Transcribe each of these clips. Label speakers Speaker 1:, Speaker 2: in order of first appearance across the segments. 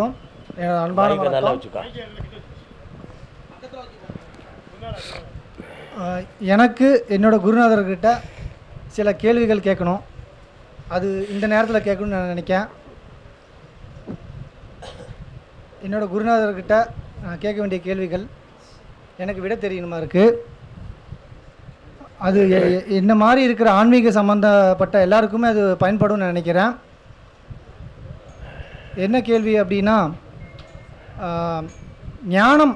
Speaker 1: எனது அன்பான வணக்கம். எனக்கு என்னோட குருநாதர்கிட்ட சில கேள்விகள் கேட்கணும். அது இந்த நேரத்தில் கேட்கணும்னு நான் நினைக்கேன். என்னோட குருநாதர்கிட்ட நான் கேட்க வேண்டிய கேள்விகள் எனக்கு விட தெரியணுமா இருக்குது அது என்ன மாதிரி இருக்கிற ஆன்மீக சம்மந்தப்பட்ட எல்லாருக்குமே அது பயன்படும்னு நினைக்கிறேன். என்ன கேள்வி அப்படின்னா ஞானம்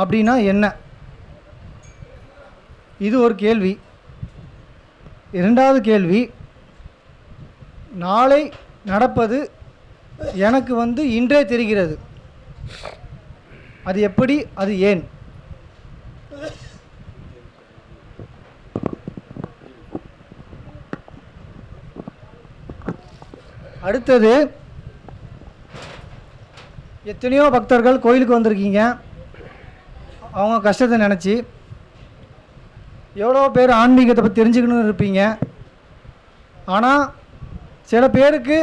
Speaker 1: அப்படின்னா என்ன? இது ஒரு கேள்வி. இரண்டாவது கேள்வி நாளை நடப்பது எனக்கு வந்து இன்றே தெரிகிறது. அது எப்படி அது ஏன்? அடுத்தது எத்தனையோ பக்தர்கள் கோயிலுக்கு வந்திருக்கீங்க. அவங்க கஷ்டத்தை நினச்சி எவ்வளோ பேர் ஆன்மீகத்தை பற்றி தெரிஞ்சுக்கணும்னு இருப்பீங்க. ஆனால் சில பேருக்கு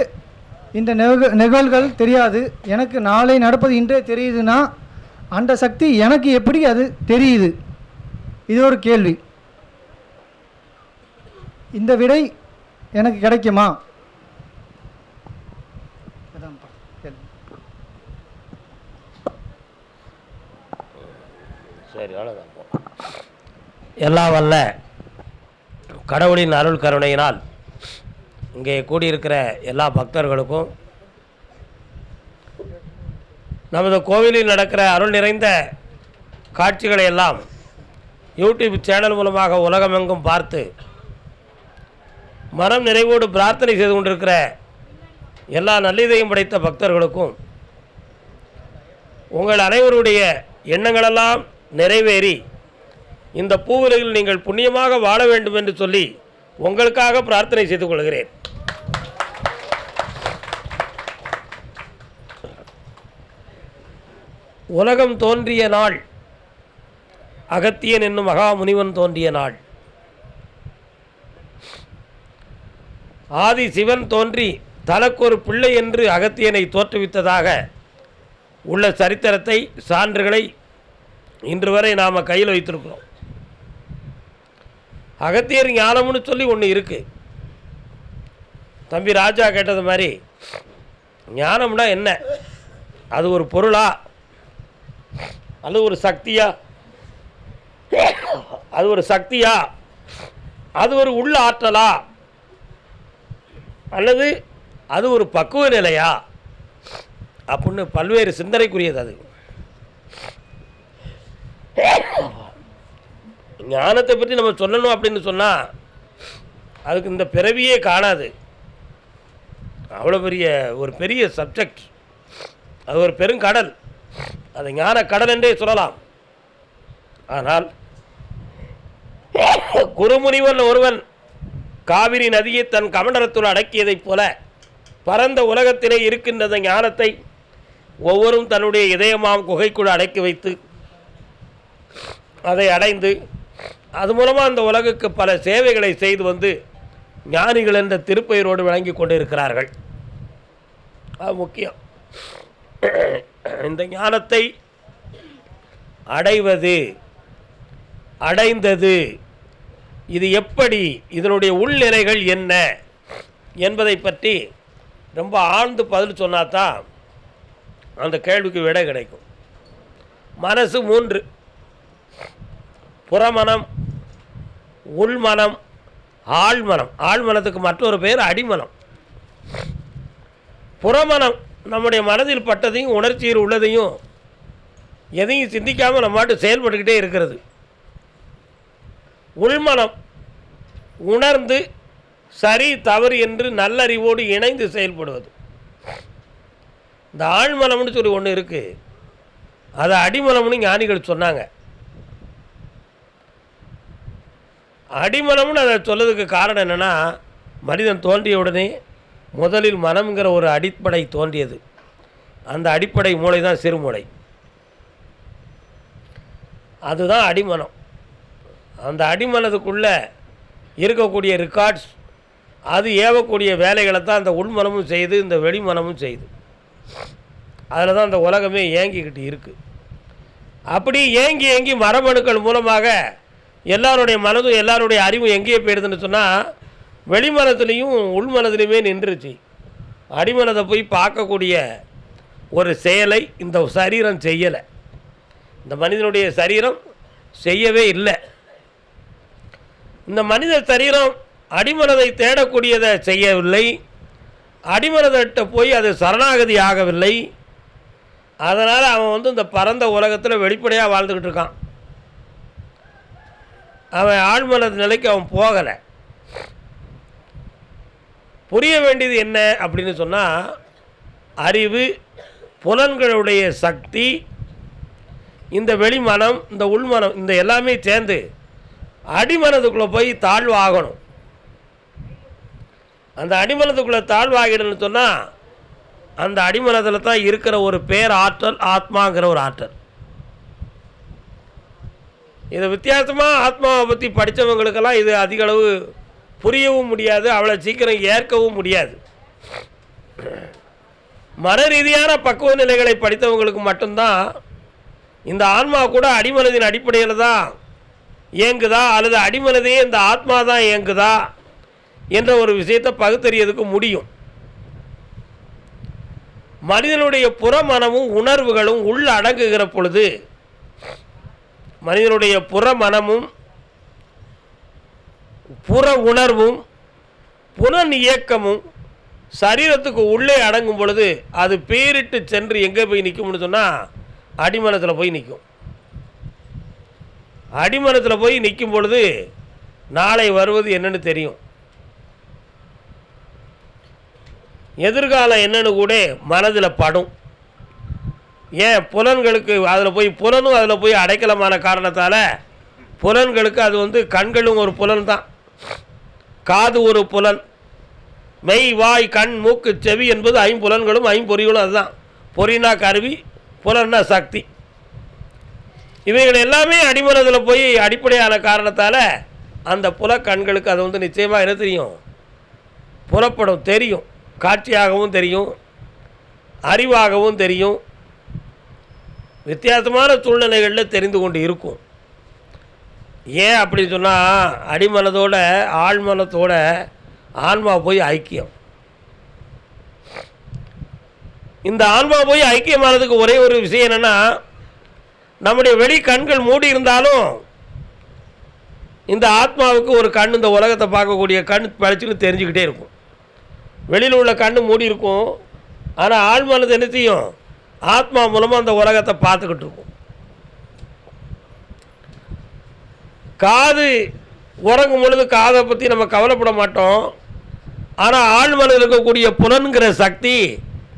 Speaker 1: இந்த நிக நிகழ்கள் தெரியாது. எனக்கு நாளை நடப்பது இன்றே தெரியுதுன்னா அந்த சக்தி எனக்கு எப்படி அது தெரியுது? இது ஒரு கேள்வி. இந்த விடை எனக்கு கிடைக்குமா அதான்ப்பா கேள்வி
Speaker 2: சரி அவ்வளோதான் எல்லாம் வல்ல கடவுளின் அருள் கருணையினால் இங்கே கூடியிருக்கிற எல்லா பக்தர்களுக்கும் நமது கோவிலில் நடக்கிற அருள் நிறைந்த காட்சிகளை எல்லாம் யூடியூப் சேனல் மூலமாக உலகமெங்கும் பார்த்து மனம் நிறைவோடு பிரார்த்தனை செய்து கொண்டிருக்கிற எல்லா நல்லிதையும் படைத்த பக்தர்களுக்கும் உங்கள் அனைவருடைய எண்ணங்களெல்லாம் நிறைவேறி இந்த பூவுலகில் நீங்கள் புண்ணியமாக வாழ வேண்டும் என்று சொல்லி உங்களுக்காக பிரார்த்தனை செய்து கொள்கிறேன். உலகம் தோன்றிய நாள் அகத்தியன் என்னும் மகா முனிவன் தோன்றிய நாள். ஆதி சிவன் தோன்றி தனக்கொரு பிள்ளை என்று அகத்தியனை தோற்றுவித்ததாக உள்ள சரித்திரத்தை சான்றுகளை இன்று வரை நாம் கையில் வைத்திருக்கிறோம். அகத்தியர் ஞானம்னு சொல்லி ஒன்று இருக்குது தம்பி ராஜா கேட்டது மாதிரி ஞானம்னா என்ன? அது ஒரு பொருளா? அல்லது ஒரு சக்தியா? அது ஒரு சக்தியா? அது ஒரு உள்ள ஆற்றலா? அல்லது அது ஒரு பக்குவ நிலையா? அப்படின்னு பல்வேறு சிந்தனைக்குரியது அது. ஞானத்தை பற்றி நம்ம சொல்லணும் அப்படின்னு சொன்னால் அதுக்கு இந்த பிறவியே காணாது. அவ்வளோ பெரிய ஒரு பெரிய சப்ஜெக்ட் அது ஒரு பெருங்கடல். அது ஞான கடல் என்றே சொல்லலாம். ஆனால் குருமுனிவன் ஒருவன் காவிரி நதியை தன் கமண்டலத்துள் அடக்கியதைப் போல பரந்த உலகத்திலே இருக்கின்ற ஞானத்தை ஒவ்வொரும் தன்னுடைய இதயமாம் குகைக்குள் அடக்கி வைத்து அதை அடைந்து அது மூலமாக அந்த உலகுக்கு பல சேவைகளை செய்து வந்து ஞானிகள் என்ற திருப்பெயரோடு விளங்கி கொண்டிருக்கிறார்கள். அது முக்கியம். இந்த ஞானத்தை அடைவது அடைந்தது இது எப்படி இதனுடைய உள்நிலைகள் என்ன என்பதை பற்றி ரொம்ப ஆழ்ந்து பதில் சொன்னாதான் அந்த கேள்விக்கு விடை கிடைக்கும். மனசு மூன்று. புறமனம் உள்மனம் ஆழ்மனம் ஆழ்மனத்துக்கு மற்றொரு பேர் அடிமனம் புறமனம் நம்முடைய மனதில் பட்டதையும் உணர்ச்சியில் உள்ளதையும் எதையும் சிந்திக்காமல் நம்ம மாட்டு செயல்பட்டுக்கிட்டே இருக்கிறது. உள்மனம் உணர்ந்து சரி தவறு என்று நல்லறிவோடு இணைந்து செயல்படுவது. இந்த ஆழ்மனம்னு சொல்லி ஒன்று இருக்குது அதை அடிமனம்னு ஞானிகள் சொன்னாங்க. அடிமனம்னு அதை சொல்லதுக்கு காரணம் என்னென்னா மனிதன் தோன்றிய உடனே முதலில் மனம்ங்கிற ஒரு அடிப்படை தோன்றியது. அந்த அடிப்படை மூளை தான் சிறுமூளை. அதுதான் அடிமனம். அந்த அடிமனதுக்குள்ளே இருக்கக்கூடிய ரெக்கார்ட்ஸ் அது ஏவக்கூடிய வேலைகளை தான் அந்த உள்மனமும் செய்து இந்த வெளிமனமும் செய்யுது அதில் தான் அந்த உலகமே இயங்கிக்கிட்டு இருக்குது அப்படி ஏங்கி ஏங்கி மரபணுக்கள் மூலமாக எல்லாருடைய மனதும் எல்லாருடைய அறிவும் எங்கேயே போயிடுதுன்னு சொன்னால் வெளிமனத்துலேயும் உள்மனதுலையுமே நின்றுச்சு. அடிமனதை போய் பார்க்கக்கூடிய ஒரு செயலை இந்த சரீரம் செய்யலை. இந்த மனிதனுடைய சரீரம் செய்யவே இல்லை. இந்த மனித சரீரம் அடிமனதை தேடக்கூடியதை செய்யவில்லை. அடிமனதிட்ட போய் அது சரணாகதி ஆகவில்லை. அதனால் அவன் வந்து இந்த பரந்த உலகத்தில் வெளிப்படையாக வாழ்ந்துக்கிட்டு இருக்கான். அவன் ஆழ்மனது நிலைக்கு அவன் போகலை. புரிய வேண்டியது என்ன அப்படின்னு சொன்னால் அறிவு புலன்களுடைய சக்தி இந்த வெளிமனம் இந்த உள்மனம் இந்த எல்லாமே சேர்ந்து அடிமனதுக்குள்ளே போய் தாழ்வாகணும். அந்த அடிமனதுக்குள்ளே தாழ்வாகிடணும்னு சொன்னால் அந்த அடிமனத்தில் தான் இருக்கிற ஒரு பேர் ஆற்றல் ஆத்மாங்கிற ஒரு ஆற்றல். இதை வித்தியாசமாக ஆத்மாவை பற்றி படித்தவங்களுக்கெல்லாம் இது அதிக அளவு புரியவும் முடியாது அவ்வளோ சீக்கிரம் ஏற்கவும் முடியாது. மன ரீதியான பக்குவ நிலைகளை படித்தவங்களுக்கு மட்டும்தான் இந்த ஆன்மா கூட அடிமனதின் அடிப்படையில் தான் இயங்குதா அல்லது அடிமனதே இந்த ஆத்மா தான் இயங்குதா என்ற ஒரு விஷயத்தை பகுத்தறியதுக்கு முடியும். மனிதனுடைய புறமனமும் உணர்வுகளும் உள் அடங்குகிற பொழுது மனிதனுடைய புற மனமும் புற உணர்வும் புலன் இயக்கமும் சரீரத்துக்கு உள்ளே அடங்கும் பொழுது அது பேரிட்டு சென்று எங்கே போய் நிற்கும்னு சொன்னால் அடிமனத்தில் போய் நிற்கும் அடிமனத்தில் போய் நிற்கும் பொழுது நாளை வருவது என்னன்னு தெரியும். எதிர்காலம் என்னன்னு கூட மனதில் படும். ஏன் புலன்களுக்கு அதில் போய் புலனும் அதில் போய் அடைக்கலமான காரணத்தால் புலன்களுக்கு அது வந்து கண்களும் ஒரு புலன் தான். காது ஒரு புலன். மெய் வாய் கண் மூக்கு செவி என்பது ஐம்புலன்களும் ஐம்பொறிகளும் அதுதான். பொறினா கருவி புலன்னா சக்தி. இவைகள் எல்லாமே அடிமனதில் போய் அடிப்படையான காரணத்தால் அந்த புல கண்களுக்கு அது வந்து நிச்சயமாக என்ன தெரியும்? புலப்படும் தெரியும். காட்சியாகவும் தெரியும். அறிவாகவும் தெரியும். வித்தியாசமான சூழ்நிலைகளில் தெரிந்து கொண்டு இருக்கும். ஏன் அப்படி சொன்னால் அடிமனதோட ஆழ்மனத்தோட ஆன்மா போய் ஐக்கியம். இந்த ஆன்மா போய் ஐக்கியமானதுக்கு ஒரே ஒரு விஷயம் என்னென்னா நம்முடைய வெளி கண்கள் மூடி இருந்தாலும் இந்த ஆத்மாவுக்கு ஒரு கண் இந்த உலகத்தை பார்க்கக்கூடிய கண் பழிச்சுன்னு தெரிஞ்சுக்கிட்டே இருக்கும். வெளியில் உள்ள கண் மூடி இருக்கும். ஆனால் ஆழ்மனது என்ன செய்யும்? ஆத்மா மூலமாக அந்த உலகத்தை பார்த்துக்கிட்டு இருக்கும். காது உறங்கும் பொழுது காதை பற்றி நம்ம கவலைப்பட மாட்டோம். ஆனால் ஆழ்மனதில் இருக்கக்கூடிய புலன்கிற சக்தி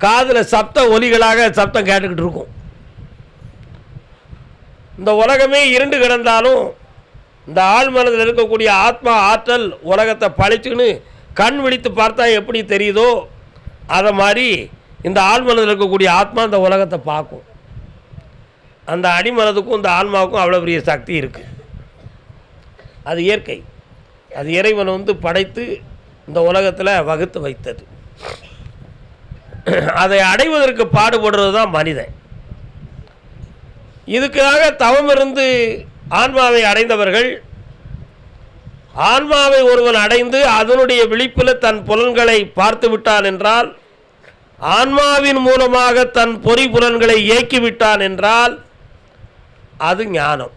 Speaker 2: காதில் சப்த ஒலிகளாக சப்தம் கேட்டுக்கிட்டு இருக்கும். இந்த உலகமே இருண்டு கிடந்தாலும் இந்த ஆழ்மனதில் இருக்கக்கூடிய ஆத்மா ஆற்றல் உலகத்தை பழிச்சுன்னு கண் விழித்து பார்த்தா எப்படி தெரியுதோ? அதை மாதிரி இந்த ஆழ்மனதில் இருக்கக்கூடிய ஆத்மா இந்த உலகத்தை பார்க்கும். அந்த அடிமனதுக்கும் இந்த ஆன்மாவுக்கும் அவ்வளோ பெரிய சக்தி இருக்குது அது இயற்கை. அது இறைவன் வந்து படைத்து இந்த உலகத்தில் வகுத்து வைத்தது. அதை அடைவதற்கு பாடுபடுறது தான் மனிதன். இதுக்காக தவம் இருந்து ஆன்மாவை அடைந்தவர்கள் ஆன்மாவை ஒருவன் அடைந்து அதனுடைய விழிப்பில் தன் புலன்களை பார்த்து விட்டான் என்றால் ஆன்மாவின் மூலமாக தன் பொறிபுலன்களை இயக்கிவிட்டான் என்றால் அது ஞானம்.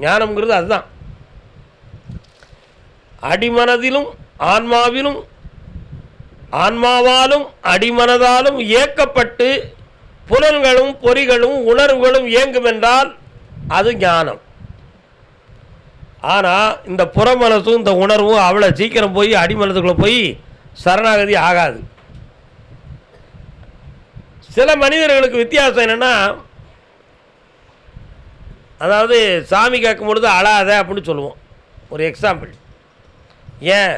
Speaker 2: ஞானம்ங்கிறது அதுதான். அடிமனதிலும் ஆன்மாவிலும் ஆன்மாவாலும் அடிமனதாலும் இயக்கப்பட்டு புலன்களும் பொறிகளும் உணர்வுகளும் இயங்கும் என்றால் அது ஞானம். ஆனால் இந்த புறமனசும் இந்த உணர்வும் அவ்வளோ சீக்கிரம் போய் அடிமனதுக்குள்ளே போய் சரணாகதி ஆகாது. சில மனிதர்களுக்கு வித்தியாசம் என்னென்னா அதாவது சாமி கேட்கும் பொழுது அழாத அப்படின்னு சொல்லுவோம். ஒரு எக்ஸாம்பிள் ஏன்?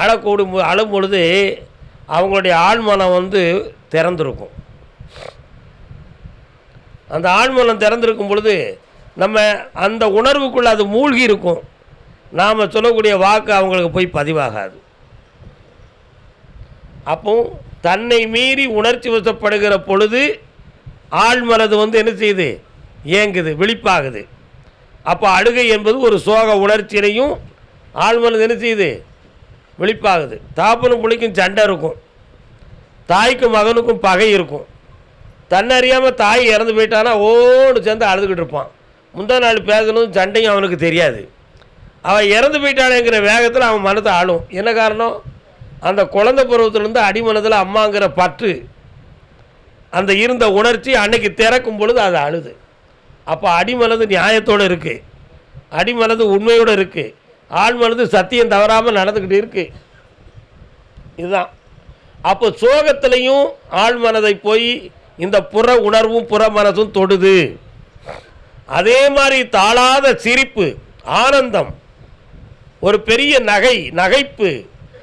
Speaker 2: அழக்கூடும் அழும் பொழுது அவங்களுடைய ஆழ்மனம் வந்து திறந்திருக்கும். அந்த ஆழ்மனம் திறந்திருக்கும் பொழுது நம்ம அந்த உணர்வுக்குள்ளே அது மூழ்கி இருக்கும். நாம் சொல்லக்கூடிய வாக்கு அவங்களுக்கு போய் பதிவாகாது. அப்போ தன்னை மீறி உணர்ச்சி வசப்படுகிற பொழுது ஆழ்மனது வந்து என்ன செய்யுது? ஏங்குது விழிப்பாகுது. அப்போ அழுகை என்பது ஒரு சோக உணர்ச்சியிலையும் ஆழ்மனது என்ன செய்யுது? விழிப்பாகுது. தாப்பனும் புளிக்கும் சண்டை இருக்கும். தாய்க்கும் மகனுக்கும் பகை இருக்கும். தன்னறியாமல் தாய் இறந்து போயிட்டானா ஓடு சேர்ந்து அழுதுகிட்டு இருப்பான். முந்தா நாள் பேசணும் சண்டையும் அவனுக்கு தெரியாது. அவன் இறந்து போயிட்டானேங்கிற வேகத்தில் அவன் மனத்தை ஆளும். என்ன காரணம்? அந்த குழந்தை பருவத்திலேருந்து அடிமனதில் அம்மாங்கிற பற்று அந்த இருந்த உணர்ச்சி அன்னைக்கு திறக்கும் பொழுது அது அழுது. அப்போ அடிமனது நியாயத்தோடு இருக்குது அடிமனது உண்மையோடு இருக்குது ஆழ்மனது சத்தியம் தவறாமல் நடந்துக்கிட்டு இருக்குது இதுதான். அப்போ சோகத்திலையும் ஆழ்மனதை போய் இந்த புற உணர்வும் புற மனதும் தொடுது. அதே மாதிரி தாளாத சிரிப்பு ஆனந்தம் ஒரு பெரிய நகை நகைப்பு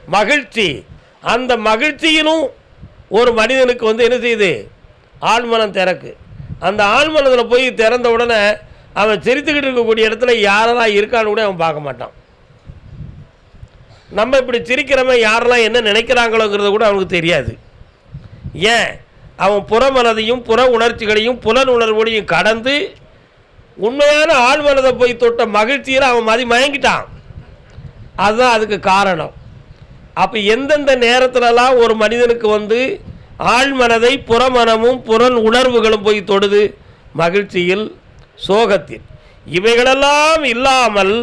Speaker 2: மகிழ்ச்சி. அந்த மகிழ்ச்சியிலும் ஒரு மனிதனுக்கு வந்து என்ன செய்யுது? ஆழ்மனம் திறக்கு. அந்த ஆழ்மனத்தில் போய் திறந்த உடனே அவன் சிரித்துக்கிட்டு இருக்கக்கூடிய இடத்துல யாரெல்லாம் இருக்கான்னு கூட அவன் பார்க்க மாட்டான். நம்ம இப்படி சிரிக்கிறவன் யாரெல்லாம் என்ன நினைக்கிறாங்களோங்கிறது கூட அவனுக்கு தெரியாது. ஏன்? அவன் புறமனதையும் புற உணர்ச்சிகளையும் புலன் உணர்வோடையும் கடந்து உண்மையான ஆழ்மனதை போய் தொட்ட மகிழ்ச்சியில் அவன் மதி மயங்கிட்டான். அதுதான் அதுக்கு காரணம். அப்போ எந்தெந்த நேரத்துலலாம் ஒரு மனிதனுக்கு வந்து ஆழ்மனதை புறமனமும் புறன் உணர்வுகளும் போய் தொடுது? மகிழ்ச்சியில் சோகத்தில். இவைகளெல்லாம் இல்லாமல்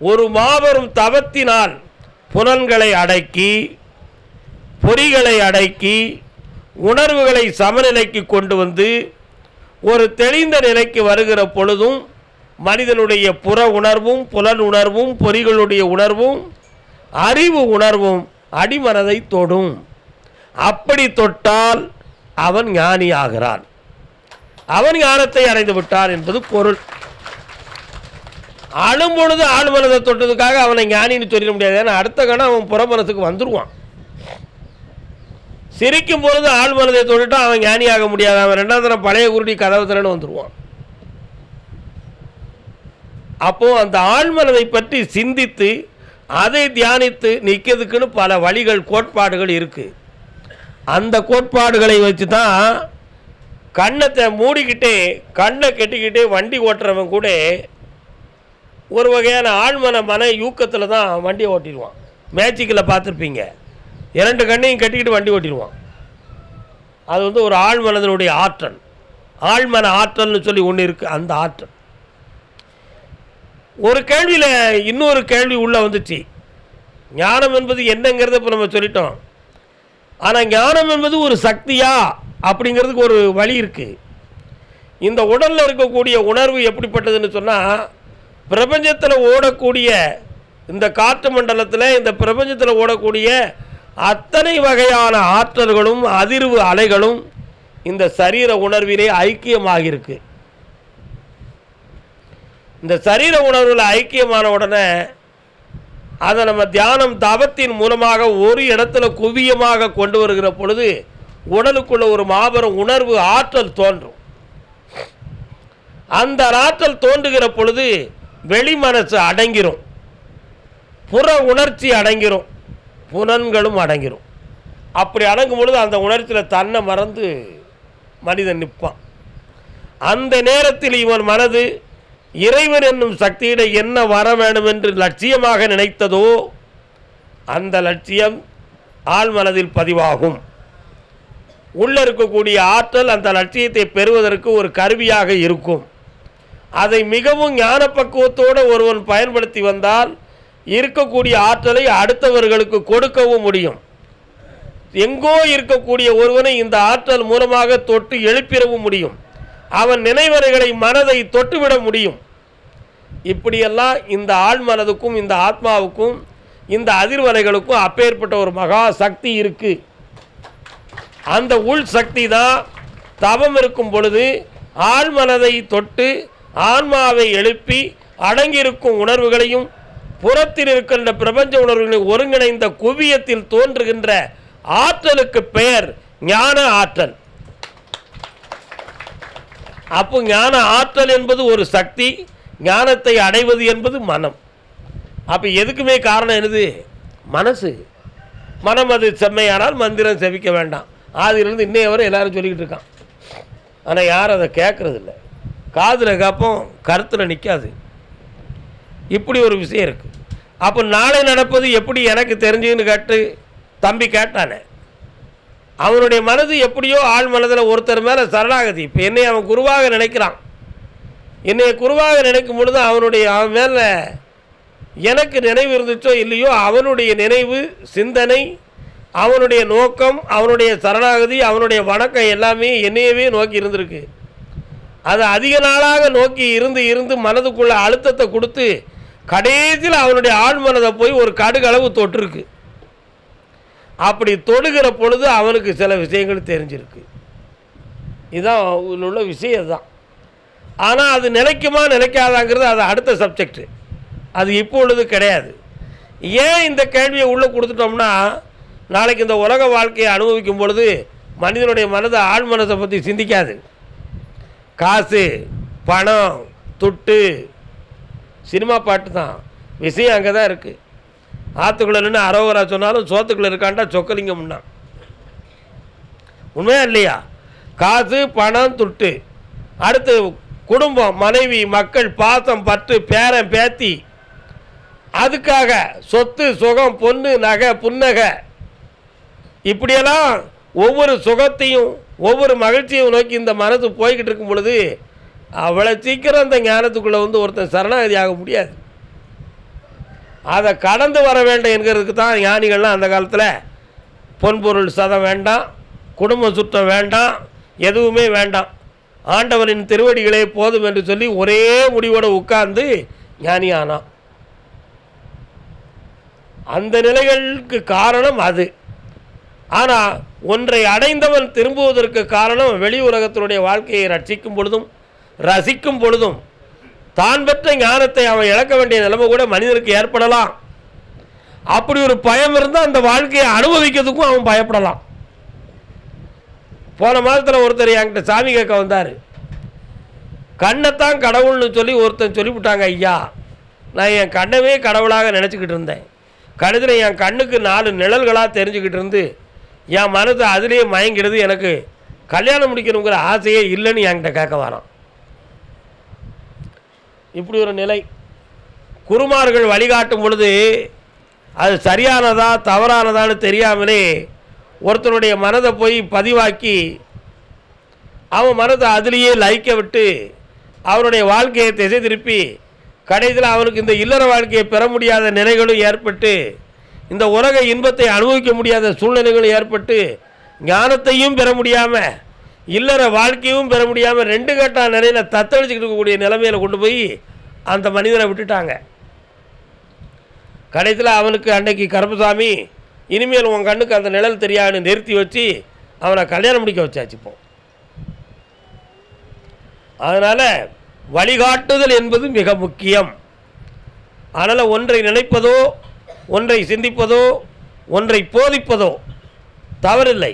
Speaker 2: ஒரு மாபெரும் தவத்தினால் புலன்களை அடக்கி பொறிகளை அடக்கி உணர்வுகளை சமநிலைக்கு கொண்டு வந்து ஒரு தெளிந்த நிலைக்கு வருகிற பொழுதும் மனிதனுடைய புற உணர்வும் புலன் உணர்வும் பொறிகளுடைய உணர்வும் அறிவு உணர்வும் அடிமனதை தொடும். அப்படி தொட்டால் அவன் ஞானி ஆகிறான். அவன் ஞானத்தை அடைந்து விட்டான் என்பது பொருள். அழும் பொழுது ஆழ்மனதை தொட்டதுக்காக அவனை ஞானின்னு சொல்லிட முடியாது. ஏன்னா அடுத்த கணம் அவன் புறமனத்துக்கு வந்துடுவான் சிரிக்கும் பொழுது ஆழ்மனதை தொட்டுட்டா அவன் ஞானியாக முடியாது. அவன் ரெண்டாவது தரம் பழைய குருடி கதவு திறன்னு வந்துடுவான் அப்போது அந்த ஆழ்மனதை பற்றி சிந்தித்து அதை தியானித்து நிற்கிறதுக்குன்னு பல வழிகள் கோட்பாடுகள் இருக்குது அந்த கோட்பாடுகளை வச்சு தான் கண்ணத்தை மூடிக்கிட்டே கண்ணை கட்டிக்கிட்டே வண்டி ஓட்டுறவன் கூட ஒரு வகையான ஆழ்மன மன யூக்கத்தில் தான் வண்டியை ஓட்டிடுவான். மேஜிக்கில் பார்த்துருப்பீங்க. இரண்டு கண்ணையும் கட்டிக்கிட்டு வண்டி ஓட்டிடுவான். அது வந்து ஒரு ஆழ்மனதனுடைய ஆற்றல். ஆழ்மன ஆற்றல்னு சொல்லி ஒன்று இருக்குது அந்த ஆற்றல். ஒரு கேள்வியில் இன்னொரு கேள்வி உள்ளே வந்துச்சு. ஞானம் என்பது என்னங்கிறத இப்போ நம்ம சொல்லிட்டோம். ஆனால் ஞானம் என்பது ஒரு சக்தியா அப்படிங்கிறதுக்கு ஒரு வழி இருக்குது இந்த உடலில் இருக்கக்கூடிய உணர்வு எப்படிப்பட்டதுன்னு சொன்னால் பிரபஞ்சத்தில் ஓடக்கூடிய இந்த காற்று மண்டலத்தில் இந்த பிரபஞ்சத்தில் ஓடக்கூடிய அத்தனை வகையான ஆற்றல்களும் அதிர்வு அலைகளும் இந்த சரீர உணர்விலே ஐக்கியமாகியிருக்கு. இந்த சரீர உணர்வில் ஐக்கியமான உடனே அதை நம்ம தியானம் தவத்தின் மூலமாக ஒரு இடத்துல குவியமாக கொண்டு வருகிற பொழுது உடலுக்குள்ள ஒரு மாபெரும் உணர்வு ஆற்றல் தோன்றும். அந்த ஆற்றல் தோன்றுகிற பொழுது வெளி மனசு அடங்கிரும். புற உணர்ச்சி அடங்கிரும். புலன்களும் அடங்கிரும். அப்படி அடங்கும் பொழுது அந்த உணர்ச்சியில் தன்னை மறந்து மனிதன் நிற்பான் அந்த நேரத்தில் இவன் மனது இறைவன் என்னும் சக்தியிட என்ன வர வேண்டும் என்று லட்சியமாக நினைத்ததோ அந்த லட்சியம் ஆழ்மனதில் பதிவாகும். உள்ள இருக்கக்கூடிய ஆற்றல் அந்த லட்சியத்தை பெறுவதற்கு ஒரு கருவியாக இருக்கும். அதை மிகவும் ஞான பக்குவத்தோடு ஒருவன் பயன்படுத்தி வந்தால் இருக்கக்கூடிய ஆற்றலை அடுத்தவர்களுக்கு கொடுக்கவும் முடியும். எங்கோ இருக்கக்கூடிய ஒருவனை இந்த ஆற்றல் மூலமாக தொட்டு எழுப்பிடவும் முடியும். அவன் நினைவறைகளை மனதை தொட்டுவிட முடியும். இப்படியெல்லாம் இந்த ஆழ்மனதுக்கும் இந்த ஆத்மாவுக்கும் இந்த அதிர்வலைகளுக்கும் அப்பேற்பட்ட ஒரு மகா சக்தி இருக்கு. அந்த உள் சக்தி தான் தவம் இருக்கும் பொழுது ஆழ்மனதை தொட்டு ஆன்மாவை எழுப்பி அடங்கியிருக்கும் உணர்வுகளையும் புறத்தில் இருக்கின்ற பிரபஞ்ச உணர்வுகளின் ஒருங்கிணைந்த குவியத்தில் தோன்றுகின்ற ஆற்றலுக்கு பெயர் ஞான ஆற்றல். அப்போ ஞான ஆற்றல் என்பது ஒரு சக்தி ஞானத்தை அடைவது என்பது மனம். அப்போ எதுக்குமே காரணம் என்னது? மனசு. மனம் அது செம்மையானால் மந்திரம் செவிக்க வேண்டாம். ஆதிலிருந்து இன்னைய வரை எல்லாரும் சொல்லிக்கிட்டு இருக்கான். ஆனால் யாரும் அதை கேட்குறதில்ல காதில் காப்போம் கருத்தில் நிற்காது இப்படி ஒரு விஷயம் இருக்குது அப்போ நாளை நடப்பது எப்படி எனக்கு தெரிஞ்சுன்னு கேட்டு தம்பி கேட்டானே. அவனுடைய மனது எப்படியோ ஆள் மனதில் ஒருத்தர் மேலே சரணாகதி. இப்போ என்னை அவன் குருவாக நினைக்கிறான். என்னை குருவாக நினைக்கும் பொழுது அவனுடைய அவன் மேலே எனக்கு நினைவு இருந்துச்சோ இல்லையோ அவனுடைய நினைவு சிந்தனை அவனுடைய நோக்கம் அவனுடைய சரணாகதி அவனுடைய வணக்கம் எல்லாமே என்னையவே நோக்கி இருந்திருக்கு. அது அதிக நாளாக நோக்கி இருந்து இருந்து மனதுக்குள்ள அழுத்தத்தை கொடுத்து கடைசியில் அவனுடைய ஆழ்மனதை போய் ஒரு கடுகளவு தொட்டிருக்கு. அப்படி தொடுகிற பொழுது அவனுக்கு சில விஷயங்கள் தெரிஞ்சிருக்கு. இதுதான் உள்ள விஷயம் தான் ஆனால் அது நிலைக்குமா நிலைக்காதாங்கிறது அது அடுத்த சப்ஜெக்ட் அது இப்பொழுது கிடையாது. ஏன் இந்த கேள்வியை உள்ளே கொடுத்துட்டோம்னா நாளைக்கு இந்த உலக வாழ்க்கையை அனுபவிக்கும் பொழுது மனிதனுடைய மனதை ஆழ் மனதை பற்றி சிந்திக்காது. காசு பணம் துட்டு சினிமா பாட்டு தான். விஷயம் அங்கே தான் இருக்குது ஆற்றுக்குள்ளே நின்று அரோகரா சொன்னாலும் சோத்துக்குள்ளே இருக்காண்டா சொக்கலிங்கம்னா உண்மையா இல்லையா? காசு பணம் துட்டு. அடுத்து குடும்பம் மனைவி மக்கள் பாசம் பற்று பேரன் பேத்தி. அதுக்காக சொத்து சுகம் பொண்ணு நகை புன்னகை. இப்படியெல்லாம் ஒவ்வொரு சுகத்தையும் ஒவ்வொரு மகிழ்ச்சியும் நோக்கி இந்த மனசு போய்கிட்டு இருக்கும் பொழுது அவ்வளோ சீக்கிரம் அந்த ஞானத்துக்குள்ளே வந்து ஒருத்தன் சரணாகதி ஆக முடியாது. அதை கடந்து வர வேண்டும் என்கிறதுக்கு தான் ஞானிகள்லாம் அந்த காலத்தில் பொன்பொருள் சதம் வேண்டாம் குடும்ப சுத்தம் வேண்டாம் எதுவுமே வேண்டாம். ஆண்டவனின் திருவடிகளே போதும் என்று சொல்லி ஒரே முடிவோடு உட்கார்ந்து ஞானி அந்த நிலைகளுக்கு காரணம் அது. ஆனால் ஒன்றை அடைந்தவன் திரும்புவதற்கு காரணம் வெளி உலகத்தினுடைய வாழ்க்கையை ரட்சிக்கும் பொழுதும் ரசிக்கும் பொழுதும் தான் பெற்ற ஞானத்தை அவன் இழக்க வேண்டிய நிலைமை கூட மனிதனுக்கு ஏற்படலாம். அப்படி ஒரு பயம் இருந்தால் அந்த வாழ்க்கையை அனுபவிக்கிறதுக்கும் அவன் பயப்படலாம். போன மாதத்தில் ஒருத்தர் என்கிட்ட சாமி கேட்க வந்தார். கண்ணைத்தான் கடவுள்னு சொல்லி ஒருத்தன் சொல்லிவிட்டாங்க ஐயா நான் என் கண்ணவே கடவுளாக நினச்சிக்கிட்டு இருந்தேன். கழுத்தில் என் கண்ணுக்கு நாலு நிழல்களாக தெரிஞ்சுக்கிட்டு இருந்து என் மனது அதிலேயே மயங்கிடுது. எனக்கு கல்யாணம் முடிக்கணுங்கிற ஆசையே இல்லைன்னு என்கிட்ட கேட்க வரான். இப்படி ஒரு நிலை. குருமார்கள் வழிகாட்டும் பொழுது அது சரியானதா தவறானதான்னு தெரியாமலே ஒருத்தனுடைய மனதை போய் பதிவாக்கி அவன் மனதை அதுலேயே லயிக்க விட்டு அவனுடைய வாழ்க்கையை திசை திருப்பி கடைசியில் அவனுக்கு இந்த இல்லற வாழ்க்கையை பெற முடியாத நிலைகளும் ஏற்பட்டு இந்த உலக இன்பத்தை அனுபவிக்க முடியாத சூழ்நிலைகளும் ஏற்பட்டு ஞானத்தையும் பெற முடியாமல் இல்லற வாழ்க்கையும் பெற முடியாமல் ரெண்டு கட்டா நிலையில் தத்தளிச்சுக்கிட்டு இருக்கக்கூடிய நிலைமையில் கொண்டு போய் அந்த மனிதனை விட்டுட்டாங்க. கடைசியில் அவனுக்கு அன்னைக்கு கருப்பசாமி இனிமேல் உன் கண்ணுக்கு அந்த நிழல் தெரியாதுன்னு நிறுத்தி வச்சு அவனை கல்யாணம் முடிக்க வச்சாச்சு இப்போ. அதனால் வழிகாட்டுதல் என்பது மிக முக்கியம். அதனால் ஒன்றை நினைப்பதோ ஒன்றை சிந்திப்பதோ ஒன்றை போதிப்பதோ தவறில்லை.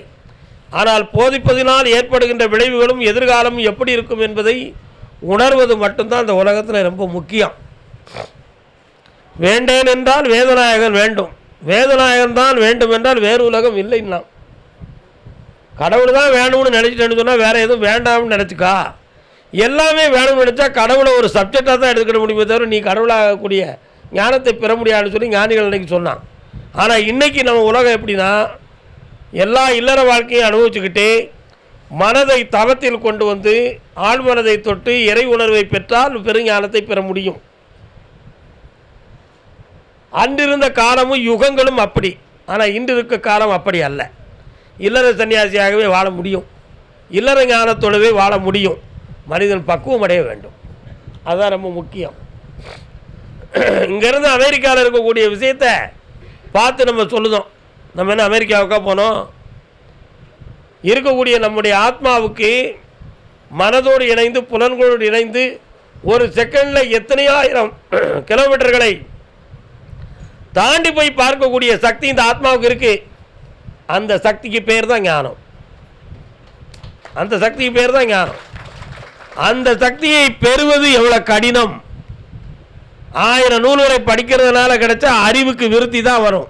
Speaker 2: ஆனால் போதிப்பதினால் ஏற்படுகின்ற விளைவுகளும் எதிர்காலமும் எப்படி இருக்கும் என்பதை உணர்வது மட்டும்தான் அந்த உலகத்தில் ரொம்ப முக்கியம். வேண்டேன் என்றால் வேதநாயகன் வேண்டும். வேதநாயகன் தான் வேண்டும் என்றால் வேறு உலகம் இல்லைன்னா கடவுள் தான் வேணும்னு நினச்சிட்டேன்னு சொன்னால் வேறு எதுவும் வேண்டாம்னு நினச்சிக்கா. எல்லாமே வேணும்னு நினச்சா கடவுளை ஒரு சப்ஜெக்டாக தான் எடுத்துக்கிட முடியுமே தவிர நீ கடவுளாகக்கூடிய ஞானத்தை பெற முடியாதுன்னு சொல்லி ஞானிகள் அன்றைக்கி சொன்னான். ஆனால் இன்றைக்கி நம்ம உலகம் எப்படின்னா எல்லா இல்லற வாழ்க்கையும் அனுபவிச்சுக்கிட்டு மனதை தவத்தில் கொண்டு வந்து ஆழ்மனதை தொட்டு இறை உணர்வை பெற்றால் பெருஞானத்தை பெற முடியும். அன்றிருந்த காலமும் யுகங்களும் அப்படி. ஆனால் இன்று இருக்க காலம் அப்படி அல்ல. இல்லற சன்னியாசியாகவே வாழ முடியும். இல்லற ஞானத்தோடவே வாழ முடியும். மனிதன் பக்குவம் அடைய வேண்டும். அதுதான் ரொம்ப முக்கியம். இங்கேருந்து அமெரிக்காவில் இருக்கக்கூடிய விஷயத்த பார்த்து நம்ம சொல்லுதோம். நம்ம என்ன அமெரிக்காவுக்கா போனோம்? இருக்கக்கூடிய நம்முடைய ஆத்மாவுக்கு மனதோடு இணைந்து புலன்களோடு இணைந்து ஒரு செகண்டில் எத்தனையாயிரம் கிலோமீட்டர்களை தாண்டி போய் பார்க்கக்கூடிய சக்தி இந்த ஆத்மாவுக்கு இருக்கு. அந்த சக்திக்கு பேர் தான் ஞானம். அந்த சக்திக்கு பேர் தான் ஞானம். அந்த சக்தியை பெறுவது எவ்வளோ கடினம்? ஆயிரம் நூல்களை படிக்கிறதுனால கிடைச்சா அறிவுக்கு விருத்தி தான் வரும்.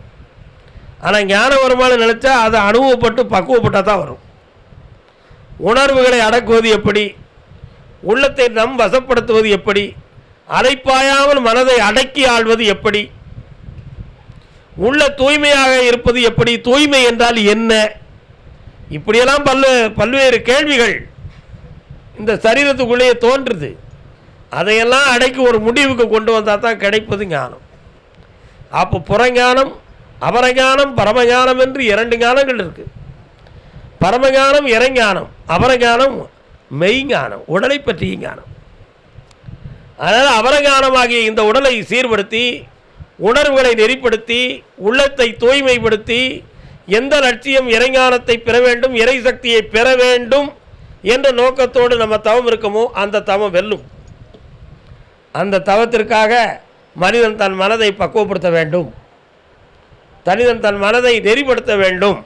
Speaker 2: ஆனால் ஞான வருமானம் நினச்சா அதை அனுபவப்பட்டு பக்குவப்பட்டால் தான் வரும். உணர்வுகளை அடக்குவது எப்படி? உள்ளத்தை நம் வசப்படுத்துவது எப்படி? அலைப்பாயாமல் மனதை அடக்கி ஆள்வது எப்படி? உள்ள தூய்மையாக இருப்பது எப்படி? தூய்மை என்றால் என்ன? இப்படியெல்லாம் பல்ல பல்வேறு கேள்விகள் இந்த சரீரத்துக்குள்ளேயே தோன்றுது. அதையெல்லாம் அடக்கி ஒரு முடிவுக்கு கொண்டு வந்தால் தான் கிடைப்பது ஞானம். அப்போ புறஞானம் அபரஞானம் பரமஞானம் என்று இரண்டு ஞானங்கள் இருக்குது பரமஞானம் இறைஞானம் அபரஞானம் மெய்ஞானம் உடலை பற்றிய ஞானம். அதனால் அபரஞானமாகிய இந்த உடலை சீர்படுத்தி உணர்வுகளை நெறிப்படுத்தி உள்ளத்தை தூய்மைப்படுத்தி எந்த லட்சியம் இறைஞானத்தை பெற வேண்டும் இறை சக்தியை பெற வேண்டும் என்ற நோக்கத்தோடு நம்ம தவம் இருக்கமோ அந்த தவம் வெல்லும். அந்த தவத்திற்காக மனிதன் தன் மனதை பக்குவப்படுத்த வேண்டும். தனிதன் தன் மனதை நெறிப்படுத்த வேண்டும்.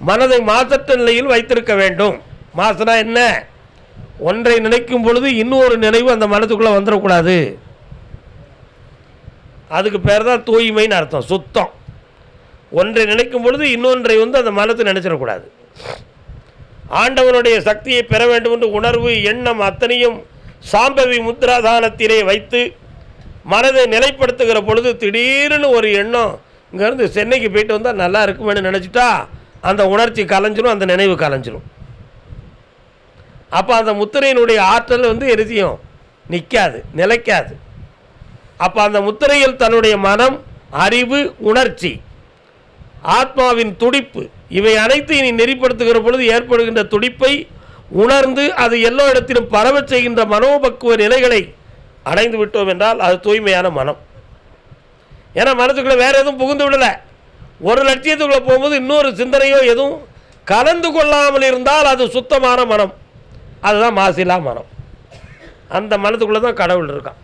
Speaker 2: மனதை மாசற்ற நிலையில் வைத்திருக்க வேண்டும். மாசனா என்ன? ஒன்றை நினைக்கும் பொழுது இன்னொரு நினைவு அந்த மனதுக்குள்ளே வந்துடக்கூடாது. அதுக்கு பேர் தான் தூய்மைன்னு அர்த்தம் சுத்தம். ஒன்றை நினைக்கும் பொழுது இன்னொன்றை வந்து அந்த மனத்தை நினைச்சிடக்கூடாது. ஆண்டவனுடைய சக்தியை பெற வேண்டும் என்று உணர்வு எண்ணம் அத்தனையும் சாம்பவி முத்ராதானத்திலே வைத்து மனதை நிலைப்படுத்துகிற பொழுது திடீர்னு ஒரு எண்ணம் இங்கேருந்து சென்னைக்கு போயிட்டு வந்தால் நல்லா இருக்குமேனு நினச்சிட்டா அந்த உணர்ச்சி கலைஞ்சிரும் அந்த நினைவு கலைஞ்சிரும். அப்போ அந்த முத்திரையினுடைய ஆற்றல் வந்து எரிசியும் நிற்காது நிலைக்காது. அப்போ அந்த முத்திரையில் தன்னுடைய மனம் அறிவு உணர்ச்சி ஆத்மாவின் துடிப்பு இவை அனைத்தையும் நீ நெறிப்படுத்துகிற பொழுது ஏற்படுகின்ற துடிப்பை உணர்ந்து அது எல்லா இடத்திலும் பரவ செய்கின்ற மனோபக்குவ நிலைகளை அடைந்து விட்டோம் என்றால் அது தூய்மையான மனம். ஏன்னா மனதுக்குள்ளே வேறு எதுவும் புகுந்து விடலை. ஒரு லட்சியத்துக்குள்ளே போகும்போது இன்னொரு சிந்தனையோ எதுவும் கலந்து கொள்ளாமல் இருந்தால் அது சுத்தமான மனம். அதுதான் மாசிலா மனம். அந்த மனத்துக்குள்ளே தான் கடவுள் இருக்கான்.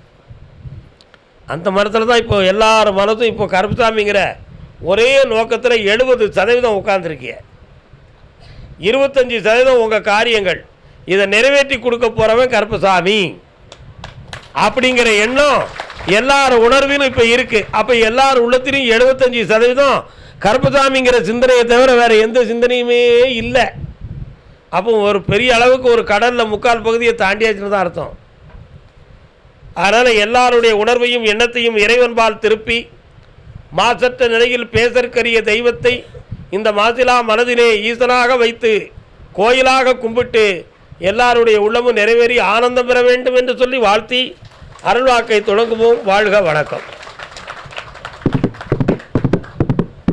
Speaker 2: அந்த மரத்தில் தான் இப்போ எல்லார் மனதும் இப்போ கருப்புசாமிங்கிற ஒரே நோக்கத்தில் எழுபது சதவீதம் உட்காந்துருக்கிய இருபத்தஞ்சி சதவீதம் உங்கள் காரியங்கள். இதை நிறைவேற்றி கொடுக்க போகிறவன் கருப்பசாமி. அப்படிங்கிற எண்ணம் எல்லார் உணர்விலும் இப்போ இருக்குது அப்போ எல்லார் உள்ளத்திலையும் எழுபத்தஞ்சி சதவீதம் கருப்பசாமிங்கிற சிந்தனையை தவிர வேறு எந்த சிந்தனையுமே இல்லை. அப்போ ஒரு பெரிய அளவுக்கு ஒரு கடலில் முக்கால் பகுதியை தாண்டியாச்சுன்னு தான் அர்த்தம். அதனால் எல்லாருடைய உணர்வையும் எண்ணத்தையும் இறைவன்பால் திருப்பி மாசற்ற நிலையில் பேசற்கரிய தெய்வத்தை இந்த மாசிலா மனதிலே ஈசனாக வைத்து கோயிலாக கும்பிட்டு எல்லாருடைய உள்ளமும் நிறைவேறி ஆனந்தம் பெற வேண்டும் என்று சொல்லி வாழ்த்தி அருள்வாக்கை தொடங்குவோம். வாழ்க வணக்கம்.